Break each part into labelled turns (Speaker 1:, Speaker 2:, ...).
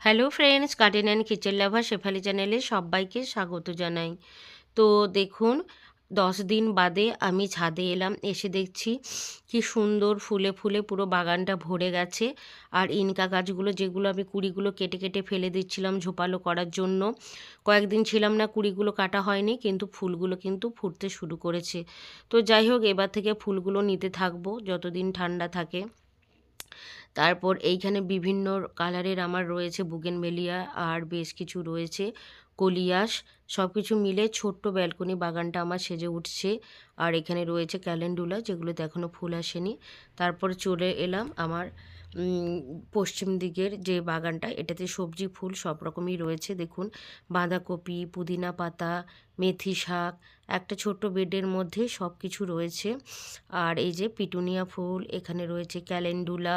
Speaker 1: Hello friends garden and kitchen lover Shefali চ্যানেলে সবাইকে স্বাগত জানাই। তো দেখুন, দশ দিন বাদে আমি ছাদে এলাম, এসে দেখছি কি সুন্দর ফুলে ফুলে পুরো বাগানটা ভরে গেছে। আর ইনকা গাছগুলো যেগুলো আমি কুড়িগুলো কেটে কেটে ফেলে দিচ্ছিলাম ঝোপালো করার জন্য। কয়েকদিন ছিলাম না, কুড়িগুলো কাটা হয়নি, কিন্তু ফুলগুলো কিন্তু ফুটতে শুরু করেছে। তো যাই হোক, এবার থেকে ফুলগুলো নিতে থাকব, যতদিন ঠান্ডা থাকে। তারপর এইখানে বিভিন্ন কালারের আমার রয়েছে বুগেন বুগেনভেলিয়া আর বেশ কিছু রয়েছে কলিয়াস। সব কিছু মিলে ছোট্ট ব্যালকনি বাগানটা আমার সেজে উঠছে। আর এখানে রয়েছে ক্যালেন্ডুলা, যেগুলোতে এখনও ফুল আসেনি। তারপর চলে এলাম আমার পশ্চিম দিকের যে বাগানটা, এটাতে সবজি, ফুল সব রকমই রয়েছে। দেখুন, বাঁধাকপি, পুদিনা পাতা, মেথি শাক, একটা ছোট্ট বেডের মধ্যে সব কিছু রয়েছে। আর এই যে পিটুনিয়া ফুল, এখানে রয়েছে ক্যালেন্ডুলা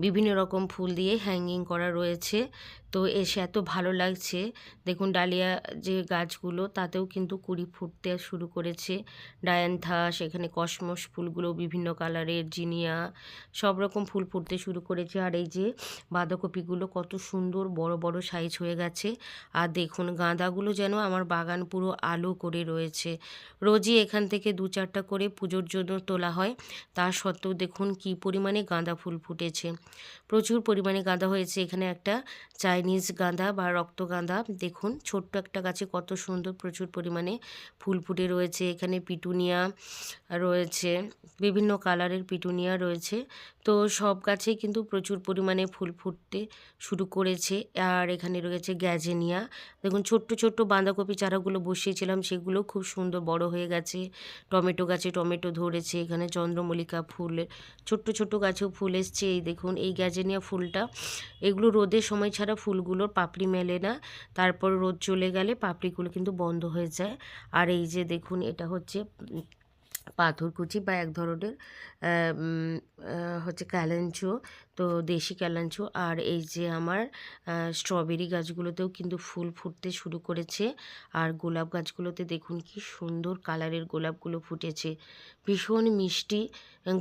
Speaker 1: বিভিন্ন রকম ফুল দিয়ে হ্যাঙ্গিং করা রয়েছে। তো এসে এত ভালো লাগছে। দেখুন, ডালিয়া যে গাছগুলো, তাতেও কিন্তু কুড়ি ফুটতে শুরু করেছে। ডায়ান্থাস এখানে কসমস ফুলগুলো, বিভিন্ন কালারের জিনিয়া, সব রকম ফুল ফুটতে শুরু করেছে। আর এই যে বাঁধাকপিগুলো কত সুন্দর বড় বড় সাইজ হয়ে গেছে। আর দেখুন, গাঁদাগুলো যেন আমার বাগান পুরো আলো করে রয়েছে। রোজই এখান থেকে দু চারটা করে পুজোর জন্য তোলা হয়। তা সত্ত্বেও দেখুন, কি পরিমাণে গাঁদা ফুল ফুটেছে। প্রচুর পরিমাণে গাঁদা হয়েছে। এখানে একটা চাইনিজ গাঁদা বা রক্ত গাঁদা। দেখুন, ছোট্ট একটা গাছে কত সুন্দর প্রচুর পরিমাণে ফুল ফুটে রয়েছে। এখানে পিটুনিয়া রয়েছে, বিভিন্ন কালারের পিটুনিয়া রয়েছে। তো সব গাছেই কিন্তু প্রচুর পরিমাণে ফুল ফুটতে শুরু করেছে। আর এখানে রয়েছে গ্যাজেনিয়া। দেখুন, ছোট্ট ছোট্ট বাঁধাকপি চারাগুলো বসিয়েছিলাম, সেগুলো খুব সুন্দর বড় হয়ে গেছে। টমেটো গাছে টমেটো ধরেছে, এখানে চন্দ্রমল্লিকা ফুল, ছোট্ট ছোট্ট গাছেও ফুল এসছে। এই দেখুন এই গ্যাজেনিয়া ফুলটা। এগুলো রোদের সময় ছাড়া ফুলগুলোর পাপড়ি মেলে না। তারপর রোদ চলে গেলে পাপড়িগুলো কিন্তু বন্ধ হয়ে যায়। আর এই যে দেখুন, এটা হচ্ছে পাথরকুচি বা এক ধরনের হচ্ছে ক্যালেঞ্চো তো দেশি ক্যালেঞ্চো আর এই যে আমার স্ট্রবেরি গাছগুলোতেও কিন্তু ফুল ফুটতে শুরু করেছে। আর গোলাপ গাছগুলোতে দেখুন কি সুন্দর কালারের গোলাপগুলো ফুটেছে। ভীষণ মিষ্টি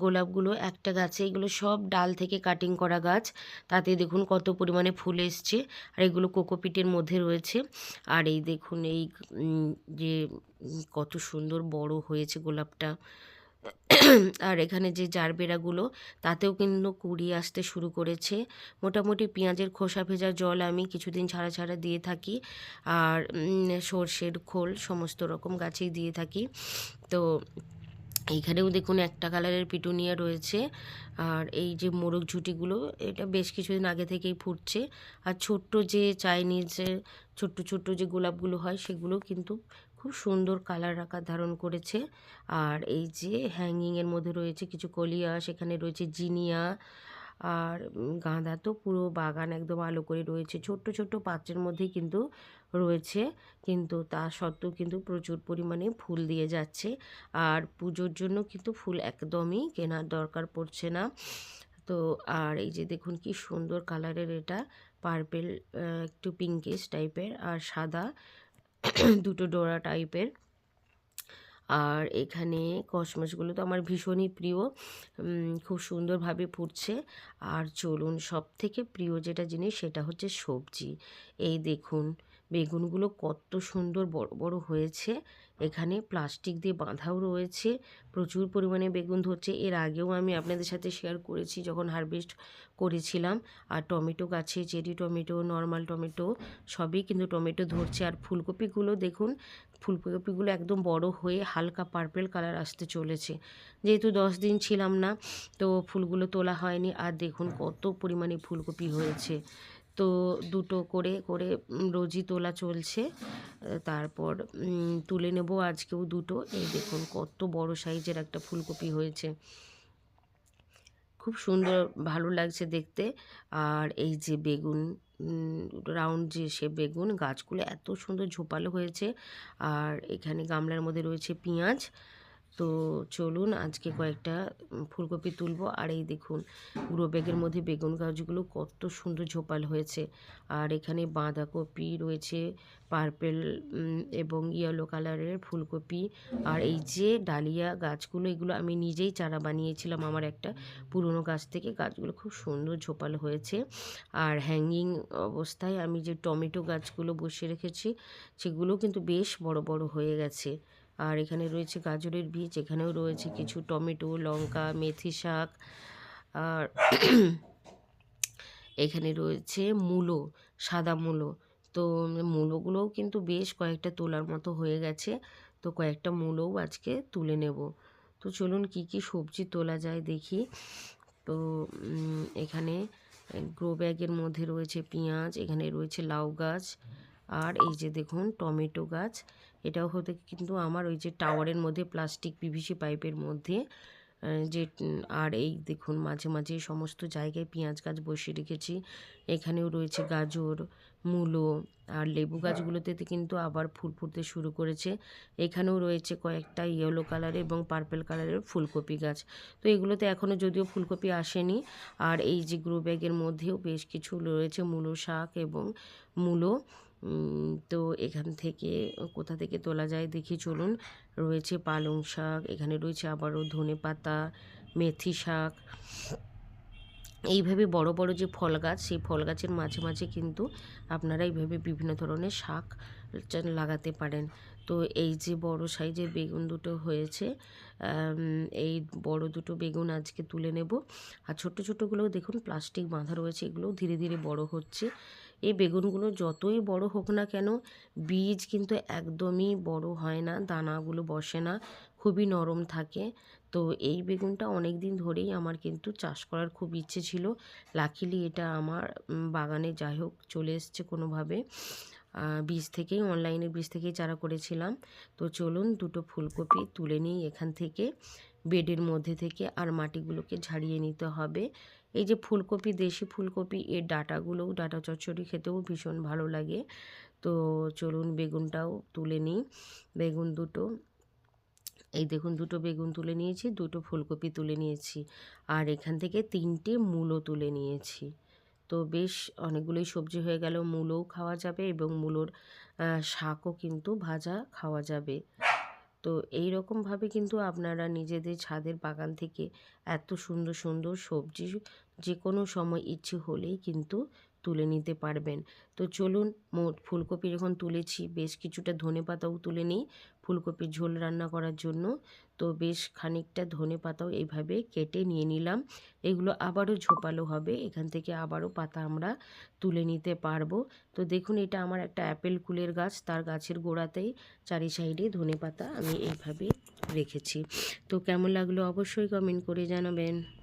Speaker 1: গোলাপগুলো। একটা গাছে এগুলো সব ডাল থেকে কাটিং করা গাছ। তাতে দেখুন কত পরিমাণে ফুল এসছে। আর এগুলো কোকোপিটের মধ্যে রয়েছে। আর এই দেখুন এই যে কত সুন্দর বড় হয়েছে গোলাপটা। আর এখানে যে জারবেরাগুলো, তাতেও কিন্তু কুড়ি আসতে শুরু করেছে। মোটামুটি পেঁয়াজের খোসা ভেজা জল আমি কিছুদিন ছাড়া ছাড়া দিয়ে থাকি আর সর্ষের খোল সমস্ত রকম গাছেই দিয়ে থাকি। তো এইখানেও দেখুন একটা কালারের পিটুনিয়া রয়েছে আর এই যে মোরগ ঝুটিগুলো, এটা বেশ কিছুদিন আগে থেকেই ফুটছে। আর ছোট্ট যে চাইনিজের ছোট্ট ছোট্ট যে গোলাপগুলো হয়, সেগুলো কিন্তু খুব সুন্দর কালার আকার ধারণ করেছে। আর এই যে হ্যাঙ্গিংয়ের মধ্যে রয়েছে কিছু কলিয়া, সেখানে রয়েছে জিনিয়া, আর গাঁদা তো পুরো বাগান একদম আলো করে রয়েছে। ছোট্ট ছোট্ট পাত্রের মধ্যেই কিন্তু রয়েছে, কিন্তু তা সত্ত্বেও কিন্তু প্রচুর পরিমাণে ফুল দিয়ে যাচ্ছে। আর পুজোর জন্য কিন্তু ফুল একদমই কেনার দরকার পড়ছে না। তো আর এই যে দেখুন কি সুন্দর কালারের এটা পার্পেল একটু পিঙ্কিশ টাইপের আর সাদা দুটো ডোরা টাইপের। আর এখানে কসমসগুলো তো আমার ভীষণই প্রিয়। খুব সুন্দরভাবে ফুটছে। আর চলুন সব থেকে প্রিয় যেটা জিনিস সেটা হচ্ছে সবজি। এই দেখুন, বেগুনগুলো কত সুন্দর বড় বড় হয়েছে। এখানে প্লাস্টিক দিয়ে বাঁধাও রয়েছে। প্রচুর পরিমাণে বেগুন ধরছে। এর আগেও আমি আপনাদের সাথে শেয়ার করেছি যখন হারভেস্ট করেছিলাম। আর টমেটো গাছে চেরি টমেটো নর্মাল টমেটো, সবই কিন্তু টমেটো ধরছে। আর ফুলকপিগুলো দেখুন, ফুলকপিগুলো একদম বড় হয়ে হালকা পার্পেল কালার আসতে চলেছে। যেহেতু দশ দিন ছিলাম না, তো ফুলগুলো তোলা হয়নি। আর দেখুন কত পরিমাণে ফুলকপি হয়েছে। তো দুটো করে করে রোজই তোলা চলছে। তারপর তুলে নেব আজকেও দুটো। এই দেখুন কত বড় সাইজের একটা ফুলকপি হয়েছে। খুব সুন্দর, ভালো লাগছে দেখতে। আর এই যে বেগুন রাউন্ড যে সে বেগুন গাছগুলো এত সুন্দর ঝোপালো হয়েছে। আর এখানে গামলার মধ্যে রয়েছে পেঁয়াজ। তো চলুন আজকে কয়েকটা ফুলকপি তুলবো। আর এই দেখুন গ্রো ব্যাগের মধ্যে বেগুন গাছগুলো কত সুন্দর ঝোপাল হয়েছে। আর এখানে বাঁধাকপি রয়েছে, পার্পেল এবং ইয়েলো কালারের ফুলকপি। আর এই যে ডালিয়া গাছগুলো, এগুলো আমি নিজেই চারা বানিয়েছিলাম আমার একটা পুরনো গাছ থেকে। গাছগুলো খুব সুন্দর ঝোপাল হয়েছে। আর হ্যাঙ্গিং অবস্থায় আমি যে টমেটো গাছগুলো বসিয়ে রেখেছি, সেগুলো কিন্তু বেশ বড় বড় হয়ে গেছে। আর এখানে রয়েছে গাজরের বীজ, এখানেও রয়েছে কিছু টমেটো, লঙ্কা, মেথি শাক, আর এখানে রয়েছে মূলো, সাদা মূলো। তো মূলোগুলোও কিন্তু বেশ কয়েকটা তোলার মতো হয়ে গেছে। তো কয়েকটা মূলোও আজকে তুলে নেব। তো চলুন কি কি সবজি তোলা যায় দেখি। তো এখানে গ্রো ব্যাগের মধ্যে রয়েছে পেঁয়াজ, এখানে রয়েছে লাউ গাছ আর এই যে দেখুন টমেটো গাছ, এটাও হতে কিন্তু আমার ওই যে টাওয়ারের মধ্যে, প্লাস্টিক পিভিসি পাইপের মধ্যে যে, আর এই দেখুন মাঝে মাঝে সমস্ত জায়গায় পেঁয়াজ গাছ বসিয়ে রেখেছি। এখানেও রয়েছে গাজর, মূলো আর লেবু গাছগুলোতে কিন্তু আবার ফুল ফুটতে শুরু করেছে। এখানেও রয়েছে কয়েকটা ইয়েলো কালারের এবং পার্পেল কালারের ফুলকপি গাছ। তো এগুলোতে এখনও যদিও ফুলকপি আসেনি, আর এই যে গ্রো ব্যাগের মধ্যেও বেশ কিছু রয়েছে মূলো শাক এবং মূলো। তো এখান থেকে কোথা থেকে তোলা যায় দেখি চলুন। রয়েছে পালং শাক, এখানে রয়েছে আবারও ধনে পাতা, মেথি শাক। এইভাবে বড় বড় যে ফল গাছ, সেই ফল গাছের মাঝে মাঝে কিন্তু আপনারা এইভাবে বিভিন্ন ধরনের শাক লাগাতে পারেন। তো এই যে বড় সাইজের বেগুন দুটো হয়েছে এই বড় দুটো বেগুন আজকে তুলে নেব। আর ছোট ছোটোগুলোও দেখুন, প্লাস্টিক বাঁধা রয়েছে, এগুলোও ধীরে ধীরে বড় হচ্ছে। এই বেগুনগুলো যতই বড় হোক না কেন, বীজ কিন্তু একদমই বড় হয় না, দানাগুলো বসে না, খুবই নরম থাকে। তো এই বেগুনটা অনেক দিন ধরেই আমার কিন্তু চাষ করার খুব ইচ্ছে ছিল। লাকিলি এটা আমার বাগানে যাই হোক চলে এসছে কোনোভাবে। বীজ থেকেই অনলাইনের বীজ থেকেই চারা করেছিলাম। তো চলুন দুটো ফুলকপি তুলে নিই এখান থেকে। বেডের মধ্যে থেকে আর মাটিগুলোকে ঝাড়িয়ে নিতে হবে। এই যে ফুলকপি, দেশি ফুলকপি, এর ডাঁটাগুলোও, ডাঁটা চচ্চড়ি খেতেও ভীষণ ভালো লাগে। তো চলুন বেগুনটাও তুলে নিই। বেগুন দুটো, এই দেখুন দুটো বেগুন তুলে নিয়েছি, দুটো ফুলকপি তুলে নিয়েছি। আর এখান থেকে তিনটে মূলো তুলে নিয়েছি। তো বেশ অনেকগুলোই সবজি হয়ে গেল, মূলোও খাওয়া যাবে এবং মূলোর শাকও কিন্তু ভাজা খাওয়া যাবে। তো এই রকমভাবে কিন্তু আপনারা নিজেদের ছাদের বাগান থেকে এত সুন্দর সুন্দর সবজি যে কোনো সময় ইচ্ছে হলেই কিন্তু তুলে নিতে পারবেন। তো চলুন, মোট ফুলকপি যখন তুলেছি, বেশ কিছুটা ধনে পাতাও তুলে নিই ফুলকপির ঝোল রান্না করার জন্য। তো বেশ খানিকটা ধনে পাতাও এইভাবে কেটে নিয়ে নিলাম। এগুলো আবারও ঝোপালো হবে, এখান থেকে আবারও পাতা আমরা তুলে নিতে পারব। তো দেখুন, এটা আমার একটা অ্যাপেল কুলের গাছ, তার গাছের গোড়াতেই চারি সাইডে ধনে পাতা আমি এইভাবে রেখেছি। তো কেমন লাগল অবশ্যই কমেন্ট করে জানাবেন।